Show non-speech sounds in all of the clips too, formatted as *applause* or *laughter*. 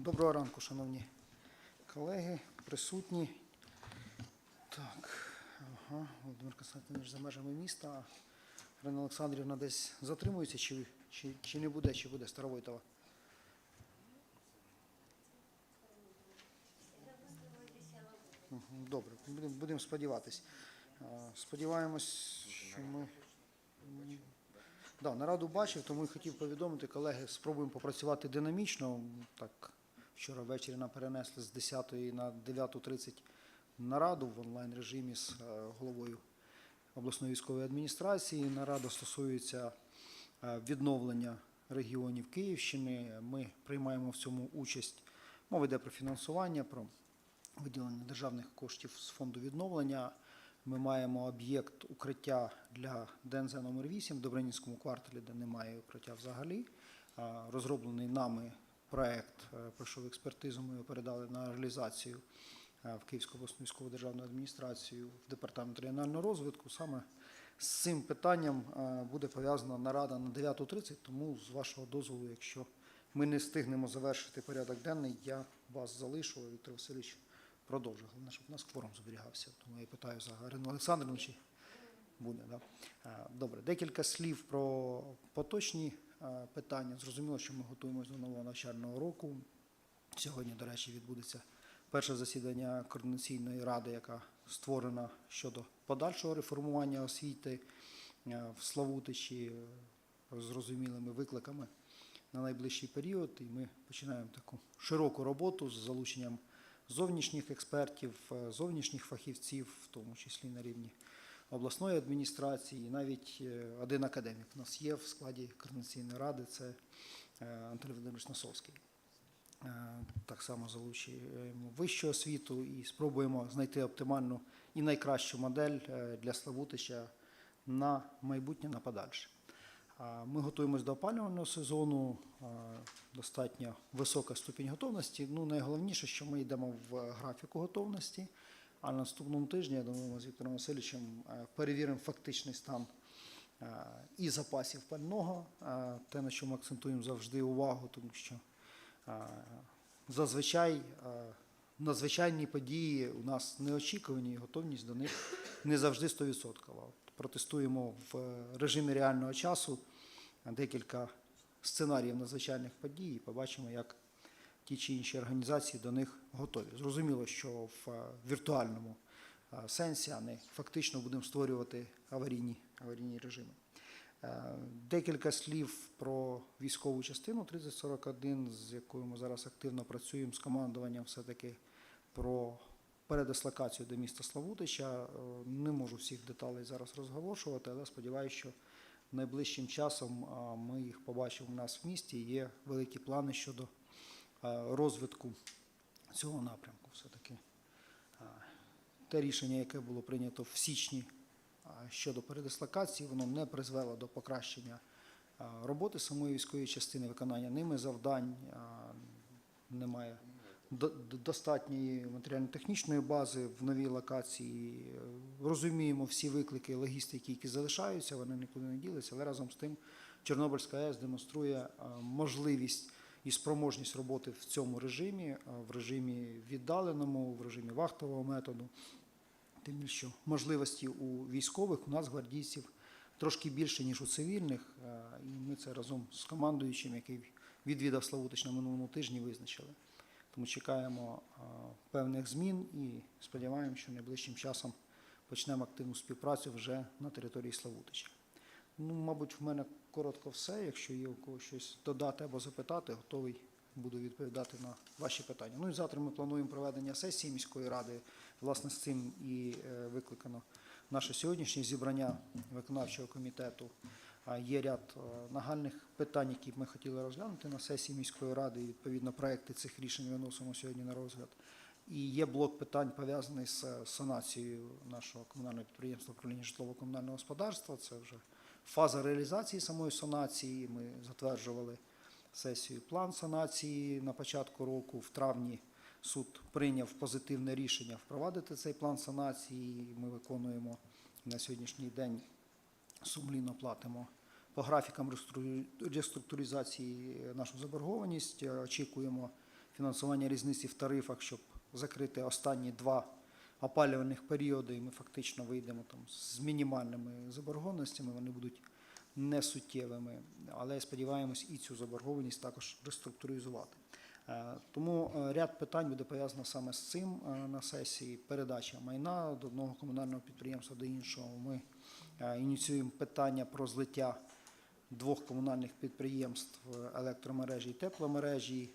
Доброго ранку, шановні колеги, присутні. Так, ага, Володимир Константинович за межами міста. Ірина Олександрівна десь затримується, чи, чи, чи не буде, чи буде Старовойтова? Добре, будемо будем сподіватись. Сподіваємось, що ми. Да, нараду бачив, тому і хотів повідомити, колеги, спробуємо попрацювати динамічно. Так, вчора ввечері нам перенесли з 10 на 9.30 нараду в онлайн режимі з е, головою обласної військової адміністрації. Нарада стосується е, відновлення регіонів Київщини. Ми приймаємо в цьому участь. Мова йде про фінансування, про виділення державних коштів з фонду відновлення. Ми маємо об'єкт укриття для ДНЗ номер 8 в Добринівському кварталі, де немає укриття взагалі. Розроблений нами проект е, пройшов експертизу. Ми його передали на реалізацію е, в Київську обласну військову державну адміністрацію в департамент регіонального розвитку. Саме з цим питанням е, буде пов'язана нарада на 9.30, тому з вашого дозволу, якщо ми не встигнемо завершити порядок денний, я вас залишу, Віктор Васильович продовжує. Головне, щоб у нас кворум зберігався. Тому я питаю за Ірину Олександрівну, чи буде. Да? Добре, декілька слів про поточні питання. Зрозуміло, що ми готуємося до нового навчального року. Сьогодні, до речі, відбудеться перше засідання координаційної ради, яка створена щодо подальшого реформування освіти е, в Славутичі е, зрозумілими викликами на найближчий період. І ми починаємо таку широку роботу з залученням зовнішніх експертів, е, зовнішніх фахівців, в тому числі на рівні обласної адміністрації, навіть е, один академік у нас є в складі координаційної ради, це е, Антон Володимирович Носовський. Е, Так само залучуємо вищу освіту і спробуємо знайти оптимальну і найкращу модель для Славутича на майбутнє, на подальше. Ми готуємось до опалювального сезону, достатньо висока ступінь готовності. Ну, найголовніше, що ми йдемо в графіку готовності, а на наступному тижні, я думаю, ми з Віктором Васильовичем е, перевіримо фактичний стан е, і запасів пального, е, те, на чому акцентуємо завжди увагу, тому що зазвичай надзвичайні події у нас неочікувані, і готовність до них не завжди 100%. Протестуємо в режимі реального часу декілька сценаріїв надзвичайних подій і побачимо, як ті чи інші організації до них готові. Зрозуміло, що в е, віртуальному е, сенсі, а не фактично будемо створювати аварійні, аварійні режими. Е, Декілька слів про військову частину 3041, з якою ми зараз активно працюємо з командуванням все-таки про передислокацію до міста Славутича. Не можу всіх деталей зараз розголошувати, але сподіваюся, що найближчим часом ми їх побачимо у нас в місті. Є великі плани щодо розвитку цього напрямку. Все-таки е, те рішення, яке було прийнято в січні щодо передислокації, воно не призвело до покращення роботи самої військової частини, виконання ними завдань. Немає до- до- достатньої матеріально-технічної бази в новій локації. Е, Розуміємо всі виклики логістики, які залишаються, вони нікуди не ділися, але разом з тим Чорнобильська АЕС демонструє е, можливість і спроможність роботи в цьому режимі, е, в режимі віддаленому, в режимі вахтового методу. Тим більше що можливості у військових, у нас гвардійців трошки більше, ніж у цивільних, е, і ми це разом з командуючим, який відвідав Славутич на минулому тижні, визначили. Тому чекаємо е, певних змін і сподіваємося, що найближчим часом почнемо активну співпрацю вже на території Славутича. Ну, мабуть, в мене коротко все. Якщо є у когось щось додати або запитати, готовий буду відповідати на ваші питання. Ну і завтра ми плануємо проведення сесії міської ради. Власне, з цим і е, викликано наше сьогоднішнє зібрання виконавчого комітету. Є ряд е, нагальних питань, які б ми хотіли розглянути на сесії міської ради. І відповідно проекти цих рішень виносимо сьогодні на розгляд. І є блок питань пов'язаний з санацією нашого комунального підприємства управління житлово-комунального господарства. Це вже фаза реалізації самої санації. Ми затверджували сесію план санації на початку року. В травні суд прийняв позитивне рішення впровадити цей план санації. Ми виконуємо на сьогоднішній день сумлінно платимо по графікам реструктуризації нашу заборгованість. Очікуємо фінансування різниці в тарифах, щоб закрити останні два опалювальних періоди, і ми фактично вийдемо там з мінімальними заборгованостями. Вони будуть несуттєвими, але сподіваємось і цю заборгованість також реструктуризувати. Е, Тому е, ряд питань буде пов'язано саме з цим е, на сесії. Передача майна до одного комунального підприємства до іншого. Ми ініціюємо питання про злиття двох комунальних підприємств електромережі і тепломережі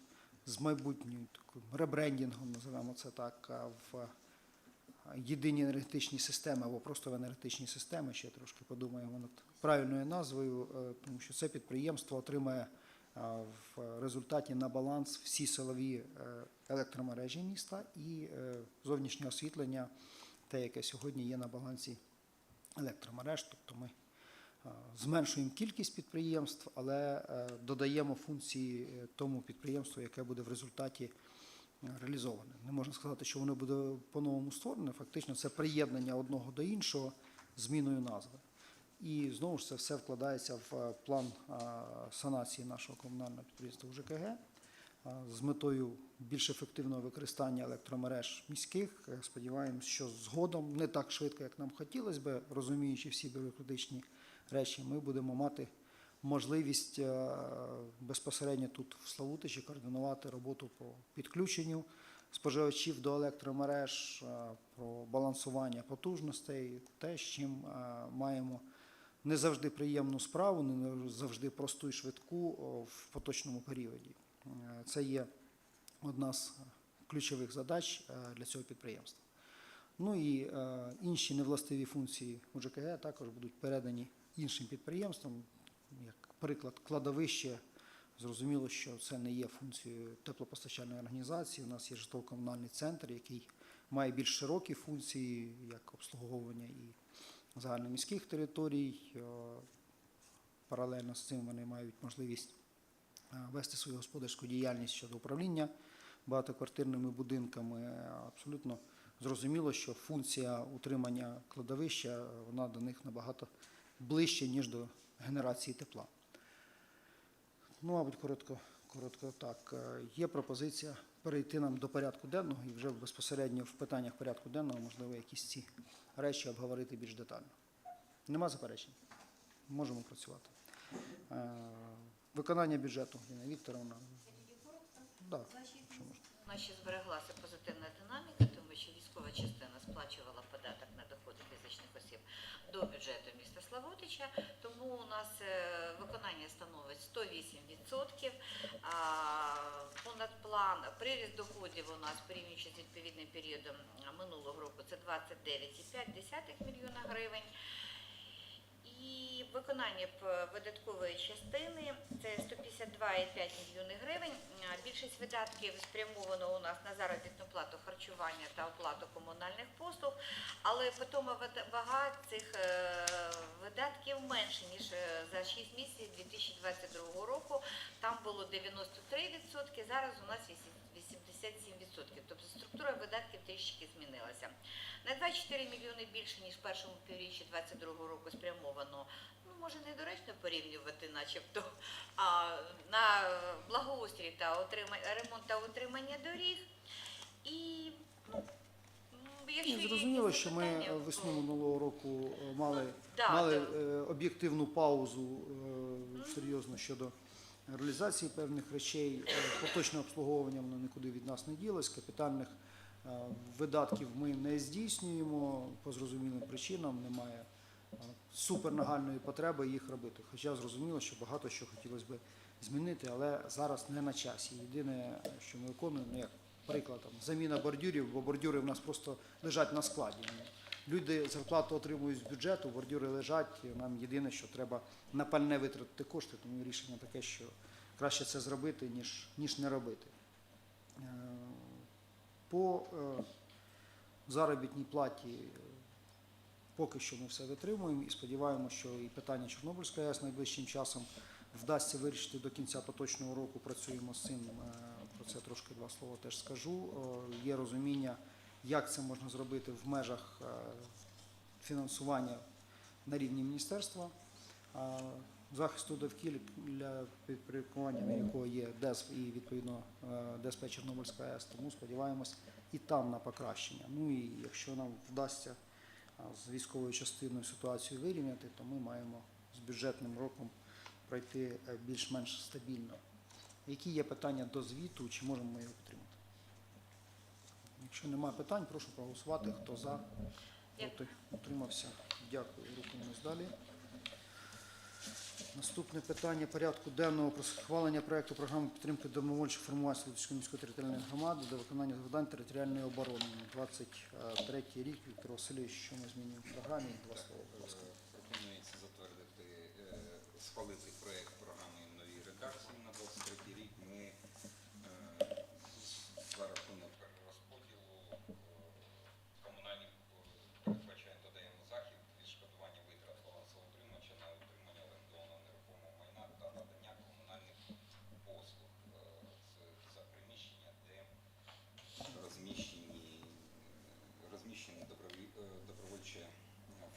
з майбутньою таким ребрендінгом, називаємо це так, в єдині енергетичні системи або просто в енергетичні системи. Ще трошки подумаємо над правильною назвою, е, тому що це підприємство отримає е, в результаті на баланс всі силові е, електромережі міста і зовнішнє освітлення, те, яке сьогодні є на балансі електромереж. Тобто ми зменшуємо кількість підприємств, але додаємо функції тому підприємству, яке буде в результаті реалізоване. Не можна сказати, що воно буде по-новому створене. Фактично, це приєднання одного до іншого зміною назви. І знову ж це все вкладається в е, план е, санації нашого комунального підприємства УЖКГ е, з метою більш ефективного використання електромереж міських. Сподіваємось, що згодом, не так швидко, як нам хотілося би, розуміючи всі бюрократичні речі, ми будемо мати можливість е, безпосередньо тут в Славутичі координувати роботу по підключенню споживачів до електромереж, е, про балансування потужностей, те, з чим е, маємо не завжди приємну справу, не завжди просту і швидку в поточному періоді. Це є одна з ключових задач для цього підприємства. Ну і е, інші невластиві функції УЖКГ також будуть передані іншим підприємствам. Як приклад, кладовище. Зрозуміло, що це не є функцією теплопостачальної організації. У нас є житлово-комунальний центр, який має більш широкі функції, як обслуговування і загальноміських територій. Е, Паралельно з цим вони мають можливість е, вести свою господарську діяльність щодо управління багатоквартирними будинками. Абсолютно зрозуміло, що функція утримання кладовища е, вона до них набагато ближче, ніж до генерації тепла. Ну, мабуть, коротко, коротко так. Е, Є пропозиція перейти нам до порядку денного і вже безпосередньо в питаннях порядку денного, можливо, якісь ці речі обговорити більш детально. Нема заперечень? Можемо працювати. Е, Виконання бюджету, Ліна Вікторовна. Да, що збереглася позитивна динаміка, тому що військова частина сплачувала податок на до бюджету міста Славутича. Тому у нас е, виконання становить 108%. Понад план приріст доходів у нас порівнюючи з відповідним періодом минулого року це 29,5 мільйона гривень. І виконання видаткової частини це 152,5 мільйони гривень. Більшість видатків спрямовано у нас на заробітну плату харчування та оплату комунальних послуг, але потім вага цих е, видатків менше ніж е, за 6 місяців 2022 року. Там було 93%, зараз у нас 87%. Тобто структура видатків трішки змінилася. На 24 мільйони більше, ніж в першому півріччі 2022 року спрямовано, ну, може, недоречно порівнювати начебто, а на благоустрій та отрима- ремонт та утримання доріг. І, ну, якщо є зрозуміло, якісь що ми запитання, е, весну минулого року е, мали, Да, мали да. е, об'єктивну паузу е, серйозно щодо реалізації певних речей. Е, Поточне обслуговування воно нікуди від нас не ділось. Капітальних е, видатків ми не здійснюємо по зрозумілим причинам. Немає е, супернагальної потреби їх робити. Хоча зрозуміло, що багато що хотілося б змінити, але зараз не на часі. Єдине, що ми виконуємо, ну як приклад, там, заміна бордюрів, бо бордюри в нас просто лежать на складі. Люди зарплату отримують з бюджету, бордюри лежать. Нам єдине, що треба на пальне витратити кошти, тому рішення таке, що краще це зробити, ніж, ніж не робити. Е, По е, заробітній платі е, поки що ми все витримуємо і сподіваємося, що і питання Чорнобильської АЕС найближчим часом вдасться вирішити до кінця поточного року. Працюємо з цим. Про це трошки два слова теж скажу. Є розуміння, як це можна зробити в межах е, фінансування на рівні міністерства. Е, захисту довкілля підпорядкуванням якого є ДЕС і відповідно е, ДСП Чорнобильська АЕС. Тому сподіваємось і там на покращення. Ну і якщо нам вдасться з військовою частиною ситуацію вирівняти, то ми маємо з бюджетним роком пройти більш-менш стабільно. Які є питання до звіту, чи можемо ми його? Якщо немає питань, прошу проголосувати. Хто за, проти, утримався. Дякую. Рухаємось далі. Наступне питання порядку денного про схвалення проекту програми підтримки домовольчих формувань Слобідської міської територіальної громади до виконання завдань територіальної оборони. 23 рік. Віктор Васильович, що ми змінюємо в програмі? Два слова, будь ласка. Пропонується затвердити, е, схвалити проект програми в новій редакції на 23 рік. Ми е, за рахунок перерозподілу е, комунальних е, передбачаємо, додаємо захід відшкодування витрат балансоутримувача на утримання орендованого нерухомого майна та надання комунальних послуг е, з- за приміщення, де розміщені, розміщені доброві- е, добровольче е,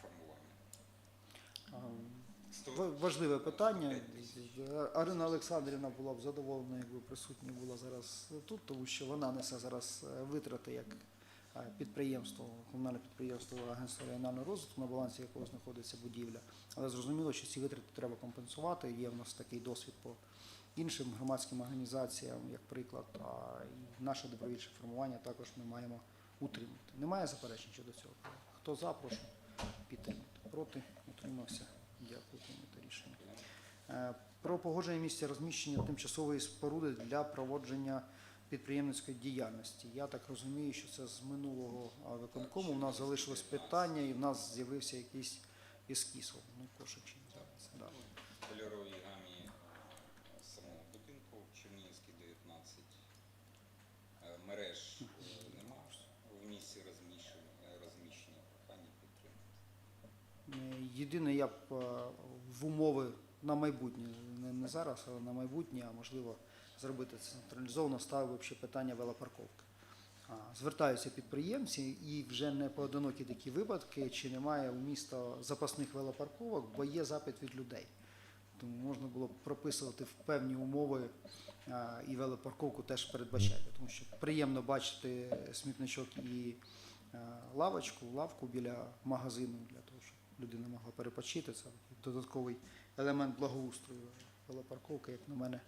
формування. А, Сто- ва- Важливе питання. Арина Олександрівна була б задоволена, якби присутня була зараз тут, тому що вона несе зараз е, витрати як е, підприємство, комунальне підприємство Агентство регіонального розвитку, на балансі якого знаходиться будівля. Але зрозуміло, що ці витрати треба компенсувати. Є в нас такий досвід по іншим громадським організаціям, як приклад, а і наше добровільче формування також ми маємо утримати. Немає заперечень щодо цього? Хто за, прошу підтримати. Проти, утримався. Дякую, прийнято рішення. Е, Про погодження місця розміщення тимчасової споруди для проводження підприємницької діяльності. Я так розумію, що це з минулого виконкому. У нас залишилось питання, і в нас з'явився якийсь ескіз. Ну. Да. В кольоровій гамі е, самого будинку Чернігівський 19. Е, Мереж е, нема. В місці розміщення, прохання підтримати. Е, Єдине, я б е, в умови на майбутнє, не, зараз, але на майбутнє, а можливо зробити це централізовано, ставив ще питання велопарковки. Звертаються підприємці і вже не поодинокі такі випадки, чи немає у міста запасних велопарковок, бо є запит від людей. Тому можна було б прописувати в певні умови і велопарковку теж передбачати, тому що приємно бачити смітничок і лавочку, лавку біля магазину для того, щоб людина могла перепочити. Це додатковий елемент благоустрою. Велопарковка, як на мене,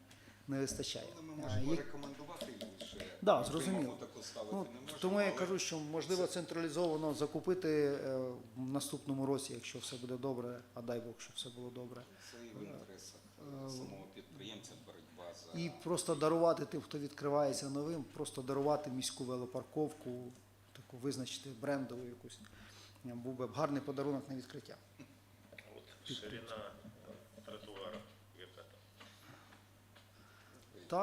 не вистачає. Але ми можемо є- рекомендувати лише. Да, зрозуміло. Ну, можемо. тому я кажу, що можливо централізовано закупити е, в наступному році, якщо все буде добре, а дай Бог, щоб все було добре. Це і в інтересах Е, самого підприємця боротьба за І просто дарувати тим, хто відкривається новим, просто дарувати міську велопарковку, таку визначити брендову якусь Е, Був би гарний подарунок на відкриття. Вот ширина тротуара яка там.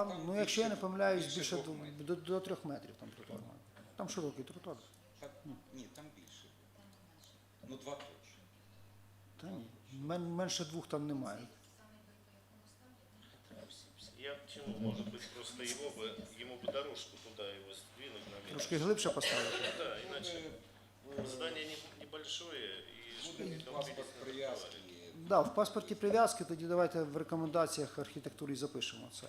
Там, ну якщо я не помиляюсь, більше більше двох до, метрів. до, до трьох метрів там тротуар. має. Там широкий тротуар. Та- ні, там більше. Ну, два точно. Та ні, мен- менше двох там немає. Я к чему, может быть, просто его бы, ему бы дорожку туда его сдвинуть на метр. Трошки глибше поставити. Да, иначе здание не- небольшое, и Буде паспорт прив'язки. Да, в паспорті прив'язки тоді давайте в рекомендаціях архітектурі запишемо це.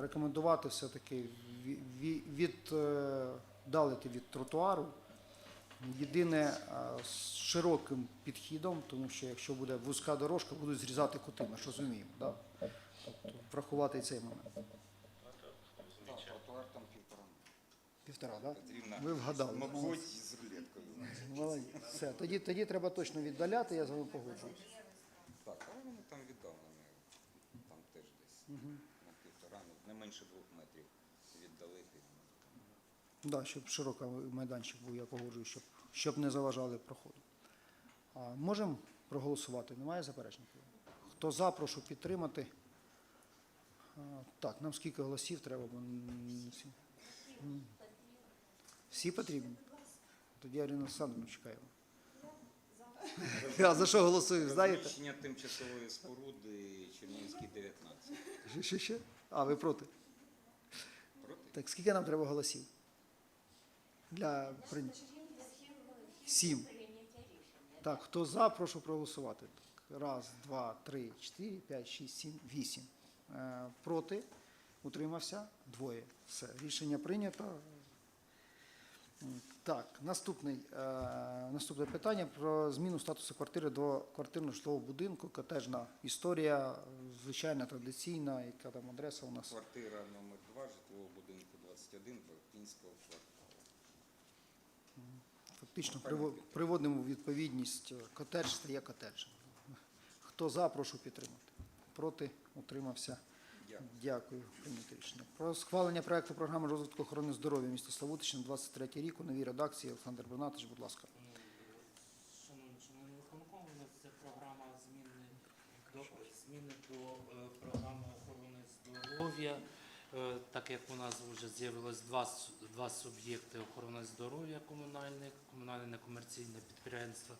Рекомендувати все-таки ві- ві- віддалити від тротуару. Єдине з широким підхідом, тому що якщо буде вузька дорожка, будуть зрізати кути, ми ж розуміємо. Да? Тобто врахувати цей момент. А так, Так, замечательно. тротуар там півтора. Півтора, да? Потрібно, Ви вгадали. Мабуть, з рулеткою. Молодець. Все, тоді, тоді треба точно віддаляти, я з вами погоджуюсь. Так, але вони там віддалені. Там теж десь на півтора, ну, не менше двох метрів віддалити. Да, щоб широкий майданчик був, я погоджуюсь, щоб, щоб не заважали проходу. А, можемо проголосувати? Немає заперечень? Хто за, прошу підтримати. А, так, нам скільки голосів треба? бо н- всі, М. всі потрібні? Тоді Арина Олександровна чекаємо. А за що голосують, знаєте? Розміщення тимчасової споруди Чернігівський 19. Ще, ще, ще? А, ви проти? Проти? Так, скільки нам треба голосів? Для прийняття? Сім. Так, хто за, прошу проголосувати. Так. Раз, два, три, чотири, п'ять, шість, сім, вісім. Е, Проти? Утримався? Двоє. Все. Рішення прийнято. Так, наступний, е, наступне питання про зміну статусу квартири до квартирного житлового будинку. Котежна історія, звичайна, традиційна, яка там адреса у нас. Квартира номер 2 житлового будинку 21 Балтінського кварталу. Фактично приво- приводимо у відповідність. е, Котедж стає котеджем. Хто за, прошу підтримати. Проти, утримався. Дякую. Дякую. Прийнято. Про схвалення проекту програми розвитку охорони здоров'я міста Славутича на 23 рік у новій редакції. Олександр Бернатович, будь ласка. Шановні члени виконкому, у нас це програма зміни до зміни до е, програми охорони здоров'я. Е, Так як у нас вже з'явилось два, два суб'єкти охорони здоров'я комунальних, комунальне некомерційне підприємство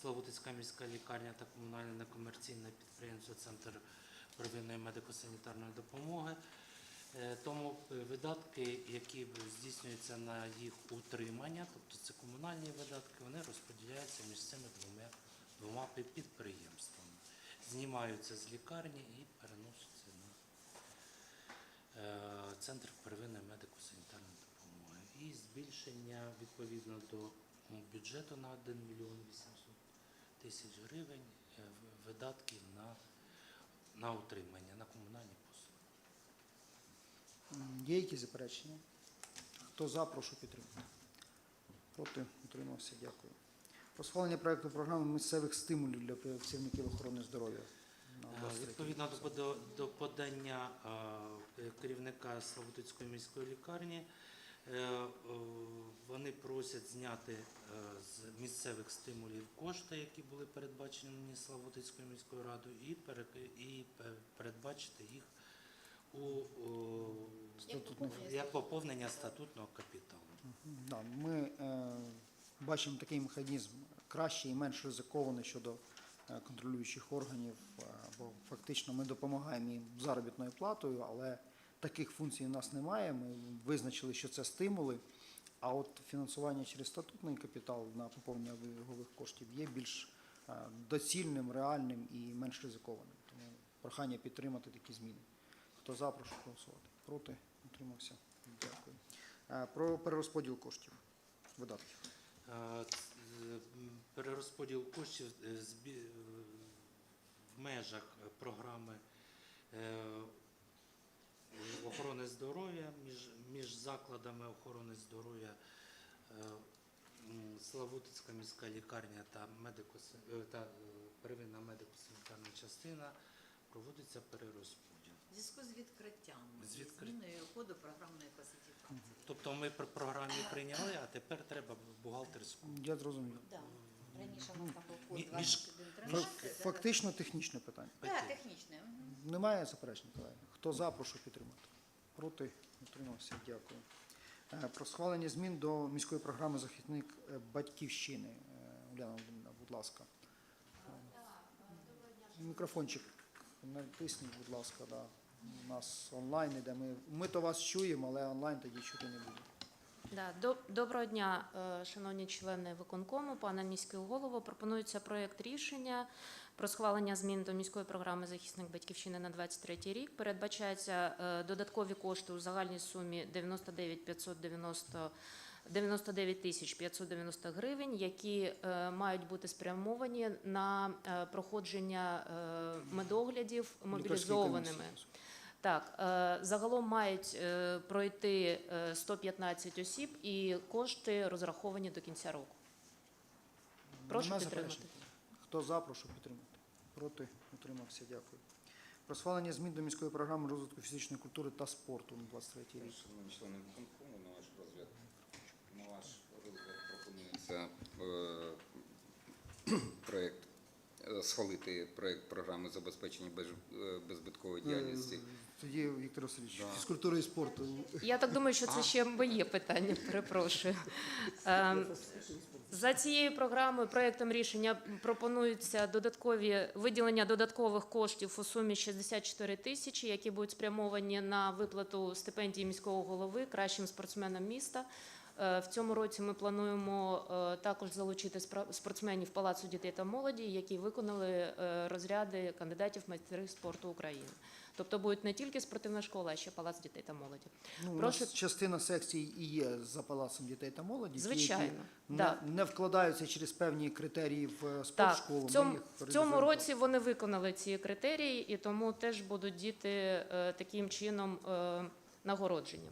Славутицька міська лікарня та комунальне некомерційне підприємство Центр первинної медико-санітарної допомоги. Е, Тому е, видатки, які здійснюються на їх утримання, тобто це комунальні видатки, вони розподіляються між цими двома, двома підприємствами. Знімаються з лікарні і переносяться на е, центр первинної медико-санітарної допомоги. І збільшення відповідно до бюджету на 1 мільйон 800 тисяч гривень видатків на, на утримання, на комунальні послуги. Є якісь заперечення? Хто за, прошу підтримати. Проти, утримався. Дякую. Про схвалення проекту програми місцевих стимулів для працівників охорони здоров'я. Е, 23 Відповідно до, подання е, керівника Славутицької міської лікарні, вони просять зняти е, з місцевих стимулів кошти, які були передбачені Славутицькою міською радою, і, перек- і передбачити їх у, у як поповнення статутного капіталу. Да, ми е, бачимо такий механізм кращий і менш ризикований щодо е, контролюючих органів, е, бо фактично ми допомагаємо їм заробітною платою, але таких функцій у нас немає. Ми визначили, що це стимули. А от фінансування через статутний капітал на поповнення обігових коштів є більш е, доцільним, реальним і менш ризикованим. Тому прохання підтримати такі зміни. Хто за, прошу голосувати. Проти? Утримався. Дякую. Е, Про перерозподіл коштів, видатків. Е, Перерозподіл коштів в межах програми охорони здоров'я між, між закладами охорони здоров'я е, Славутицька міська лікарня та, медико, та е, первинна медико-санітарна частина проводиться перерозподіл. В зв'язку з відкриттям З і зміною коду програмної класифікації. Тобто ми при програмі прийняли, а тепер треба бухгалтерську. Я зрозумів. Да. Раніше у нас там був код між- 2113. Фактично технічне питання. Так, технічне. мгм. Немає заперечень, колеги. Хто за, прошу підтримати. Проти, утримався. Дякую. Е, Про схвалення змін до міської програми захисник е, батьківщини. Е, Уляна Володимирівна, будь ласка. Е, Мікрофончик натисніть, будь ласка, да. У нас онлайн іде. Ми, ми то вас чуємо, але онлайн тоді чути не буде. Да, доброго дня, е, шановні члени виконкому, пане міський голово. Пропонується проєкт рішення про схвалення змін до міської програми захисник батьківщини на 23 рік. Передбачаються е, додаткові кошти у загальній сумі 99 590 99 тисяч 590 гривень, які е, мають бути спрямовані на е, проходження е, медоглядів мобілізованими. Так, е, загалом мають е, пройти е, 115 осіб і кошти розраховані до кінця року. Прошу Нема підтримати. заперечень? Хто за, прошу підтримати. Проти, утримався, дякую. Про схвалення змін до міської програми розвитку фізичної культури та спорту на 23 рік. Шановні члени виконкому, на ваш розгляд, на ваш розгляд пропонується е, проект, е, схвалити проект програми забезпечення без, е, діяльності. Е, Тоді, Віктор Васильович, Да. фізкультури і спорту. Я так думаю, що це ще моє питання. Перепрошую. Ем, За цією програмою, проектом рішення пропонується додаткові виділення додаткових коштів у сумі 64 тисячі, які будуть спрямовані на виплату стипендії міського голови кращим спортсменам міста. Е, В цьому році ми плануємо е, також залучити спортсменів Палацу дітей та молоді, які виконали е, розряди кандидатів в майстри спорту України. Тобто будуть не тільки спортивна школа, а ще Палац дітей та молоді. Ну, у Прошу- нас частина секцій і є за палацом дітей та молоді, Звичайно, які не, да. не вкладаються через певні критерії в е, Так, спортшколу. в цьому, в цьому році вони виконали ці критерії, і тому теж будуть діти е, таким чином е, нагороджені.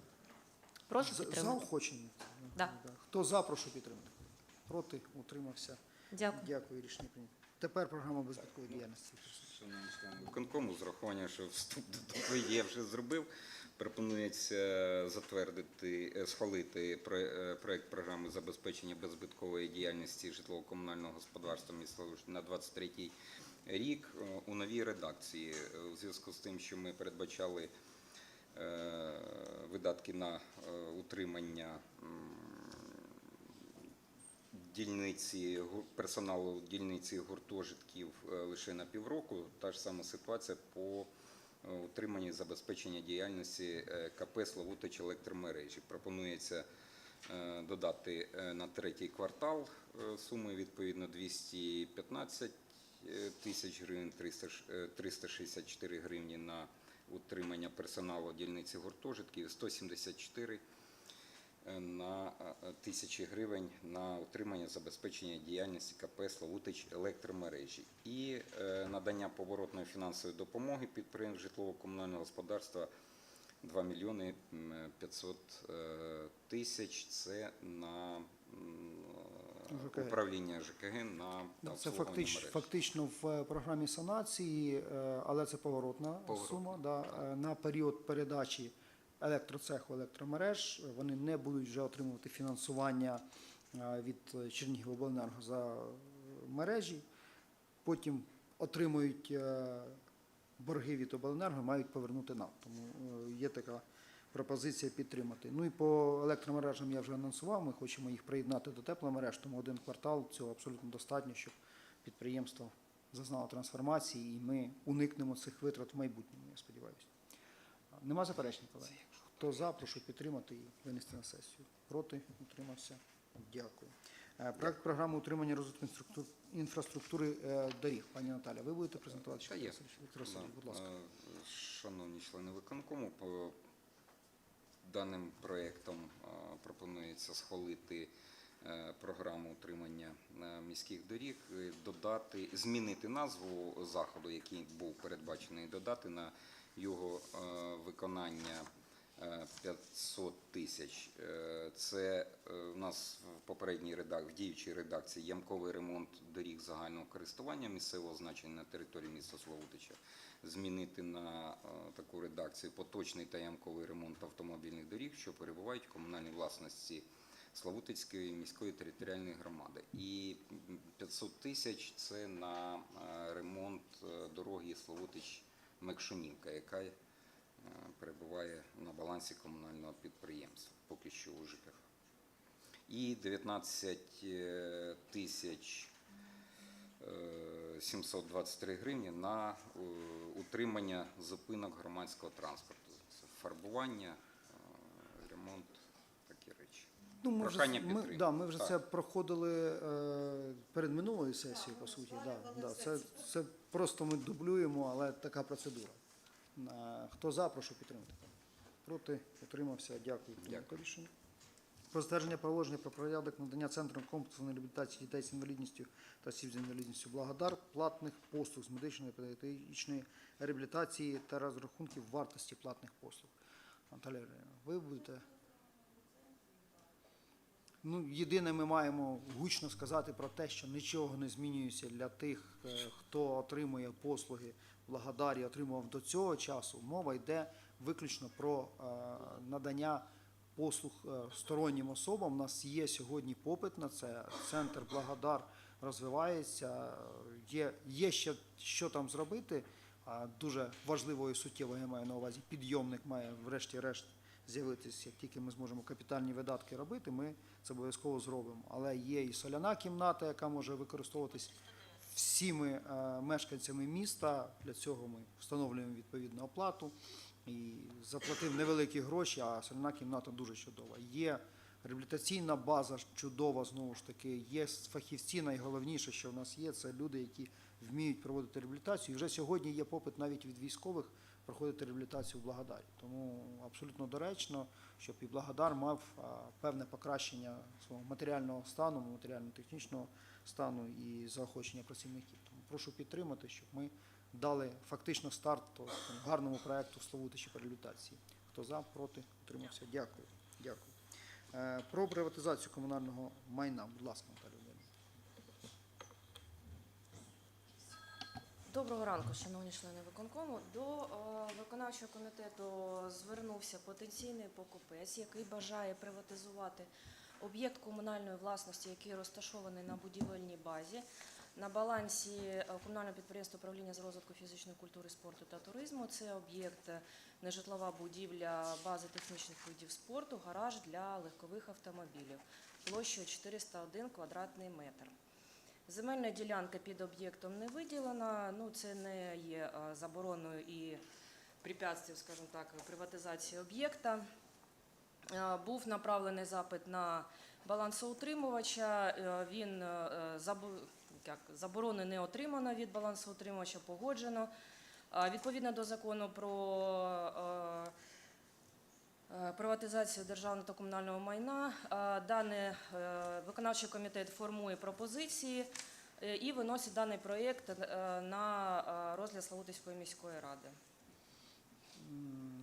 Прошу З- підтримати. Заохочені. Да. Хто за, прошу підтримати. Проти, утримався. Дякую. Дякую, рішення прийнято. Тепер програма безпекової діяльності. Шановні члени виконкому, з урахуванням, що вступ до того я вже зробив, пропонується затвердити, е, схвалити про- е, програми забезпечення беззбиткової діяльності житлово-комунального господарства міста Луж на 23 рік е, у новій редакції. У зв'язку з тим, що ми передбачали видатки на утримання дільниці персоналу дільниці гуртожитків е, лише на півроку. Та ж сама ситуація по е, утриманні забезпечення діяльності е, КП Славутич електромережі. Пропонується додати на третій квартал суми відповідно 215 е, тисяч гривень, 300 ш- е, 364 гривні на утримання персоналу дільниці гуртожитків, 174 е, на е, тисячі гривень на утримання забезпечення діяльності КП Славутич електромережі і е, надання поворотної фінансової допомоги підприємств житлово-комунального господарства 2 мільйони м, 500 е, тисяч. Це на ЖКГ. управління ЖКГ на Це мереж. фактично в програмі санації, але це поворотна сума. Да, на період передачі електроцеху електромереж вони не будуть вже отримувати фінансування е, від Чернігівобленерго за е, мережі. Потім отримують е, борги від обленерго, мають повернути нам. Тому є така пропозиція підтримати. Ну і по електромережам я вже анонсував. Ми хочемо їх приєднати до тепломереж, тому один квартал цього абсолютно достатньо, щоб підприємство зазнало трансформації, і ми уникнемо цих витрат в майбутньому, я сподіваюся. Нема заперечень, колеги? Хто за, прошу підтримати і винести на сесію. Проти, утримався. Дякую. Е, Проект програми утримання розвитку інфраструктури е, доріг. Пані Наталя, ви будете презентувати? Та є. Будь ласка. Е, Шановні члени виконкому, по даним проєктом пропонується схвалити програму утримання міських доріг, додати, змінити назву заходу, який був передбачений, додати на його виконання 500 тисяч. Е, Це е, у нас в попередній редакції, в діючій редакції ямковий ремонт доріг загального користування місцевого значення на території міста Славутича. Змінити на е, таку редакцію поточний та ямковий ремонт автомобільних доріг, що перебувають в комунальній власності Славутицької міської територіальної громади. І м, 500 тисяч це на е, ремонт е, дороги Славутич-Мекшунівка, яка е, перебуває на балансі комунального підприємства, поки що у ЖКХ. І 19 е, тисяч е, 723 гривні на е, утримання зупинок громадського транспорту. Це фарбування, е, ремонт, такі речі. Ну, ми вже, ми, да, ми вже Так. це проходили е, перед минулою сесією, по суті. Да, да, це, це просто ми дублюємо, але така процедура. Е, Хто за, прошу підтримати. Проти, утримався, дякую. Дякую. рішення. Про затвердження положення про порядок надання центром комплексної реабілітації дітей з інвалідністю та осіб з інвалідністю Благодар платних послуг з медичної та педагогічної реабілітації та розрахунків вартості платних послуг. Наталя ви будете Ну, єдине, ми маємо гучно сказати про те, що нічого не змінюється для тих, е, хто отримує послуги в Благодарі, отримував до цього часу. Мова йде виключно про е, надання послуг е, стороннім особам. У нас є сьогодні попит на це. Центр Благодар розвивається. Є, є ще що там зробити. Дуже важливо і суттєво я маю на увазі. Підйомник має врешті-решт з'явитися. Як тільки ми зможемо капітальні видатки робити, ми це обов'язково зробимо. Але є і соляна кімната, яка може використовуватись всіми е, мешканцями міста. Для цього ми встановлюємо відповідну оплату і заплатив невеликі гроші, а соляна кімната дуже чудова. Є Реабілітаційна база чудова, знову ж таки. Є фахівці, найголовніше, що в нас є, це люди, які вміють проводити реабілітацію. І вже сьогодні є попит навіть від військових проходити реабілітацію в Благодарі. Тому абсолютно доречно, щоб і Благодар мав певне покращення свого матеріального стану, матеріально-технічного стану і заохочення працівників. Тому прошу підтримати, щоб ми дали фактично старт то, гарному проекту Славутичі по реабілітації. Хто за, проти, утримався. Дякую. Дякую. Е, Про приватизацію комунального майна. Будь ласка, Наталія Володимирівна. Доброго ранку, шановні члени виконкому. До е, виконавчого комітету звернувся потенційний покупець, який бажає приватизувати об'єкт комунальної власності, який розташований на будівельній базі. На балансі е, комунального підприємства управління з розвитку фізичної культури, спорту та туризму. Це об'єкт е, нежитлова будівля бази технічних видів спорту, гараж для легкових автомобілів площею 401 квадратний метр. Земельна ділянка під об'єктом не виділена. Ну це не є забороною і препятствием, скажімо так, приватизації об'єкта. Був направлений запит на балансоутримувача. Він заборони не отримано від балансоутримувача, погоджено. Відповідно до закону про приватизацію державного та комунального майна, е, даний е, виконавчий комітет формує пропозиції е, і виносить даний проєкт е, на е, розгляд Славутицької міської ради.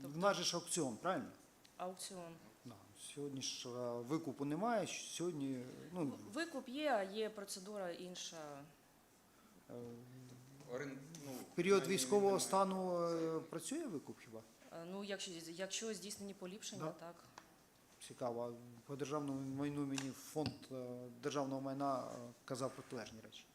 В нас же ж аукціон, правильно? Аукціон. Да. Сьогодні ж е, викупу немає. Сьогодні ну, Викуп є, а є процедура інша. е, ну, в період військового стану е, працює викуп хіба? Е, Ну, якщо, якщо здійснені поліпшення, Да. так. Цікаво. А По державному майну мені фонд е, державного майна е, казав протилежні речі.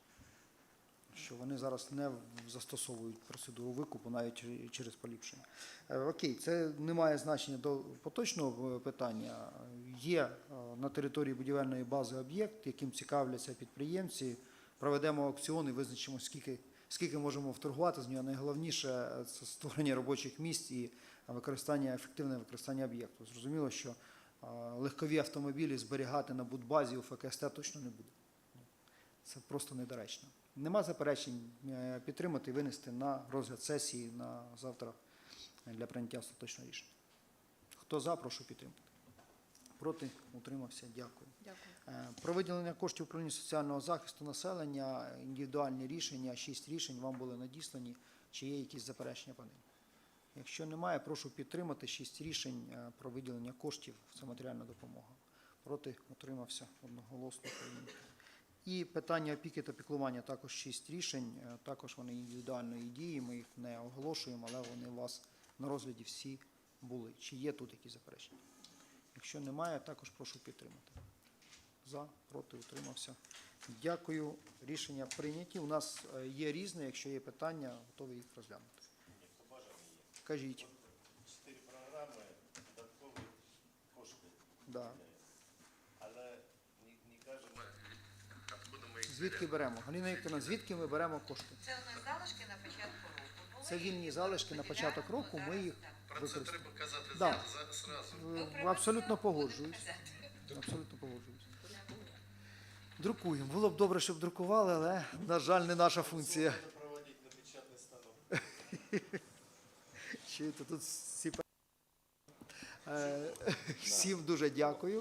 Що вони зараз не в- застосовують процедуру викупу навіть через поліпшення. Е, Окей, це не має значення до поточного е, питання. Є е, на території будівельної бази об'єкт, яким цікавляться підприємці. Проведемо аукціон і визначимо, скільки, скільки можемо вторгувати з нього. Найголовніше е, це створення робочих місць і використання, ефективне використання об'єкту. Зрозуміло, що легкові автомобілі зберігати на будбазі у ФКСТ точно не буде. Це просто недоречно. Нема заперечень е, підтримати і винести на розгляд сесії на завтра для прийняття остаточного рішення. Хто за, прошу підтримати. Проти, утримався, дякую. Дякую. Е, Про виділення коштів управління соціального захисту населення, індивідуальні рішення, шість рішень вам були надіслані. Чи є якісь заперечення по ним? Якщо немає, прошу підтримати шість рішень е, про виділення коштів. Це матеріальна допомога. Проти утримався одноголосно. І питання опіки та піклування також шість рішень. е, Також вони індивідуальної дії. Ми їх не оголошуємо, але вони у вас на розгляді всі були. Чи є тут якісь заперечення? Якщо немає, також прошу підтримати. За, проти, утримався. Дякую. Рішення прийняті. У нас е, є різне. Якщо є питання, готові їх розглянути. Кажіть. Чотири програми, додаткові кошти. Да. Але не, не кажемо, откуда ми їх Звідки беремо? Галина Вікторовна, звідки ми беремо кошти? Це у нас залишки на початку року. були. Це вільні залишки на початок року. Ми їх Про це треба казати Да. за, зразу. Е, Абсолютно погоджуюсь. Абсолютно погоджуюсь. Друкуємо. Було б добре, щоб друкували, але, на жаль, не наша функція. Треба проводити на печатний станок. *laughs* Чуєте, тут всі... Е, *laughs* Всім дуже дякую.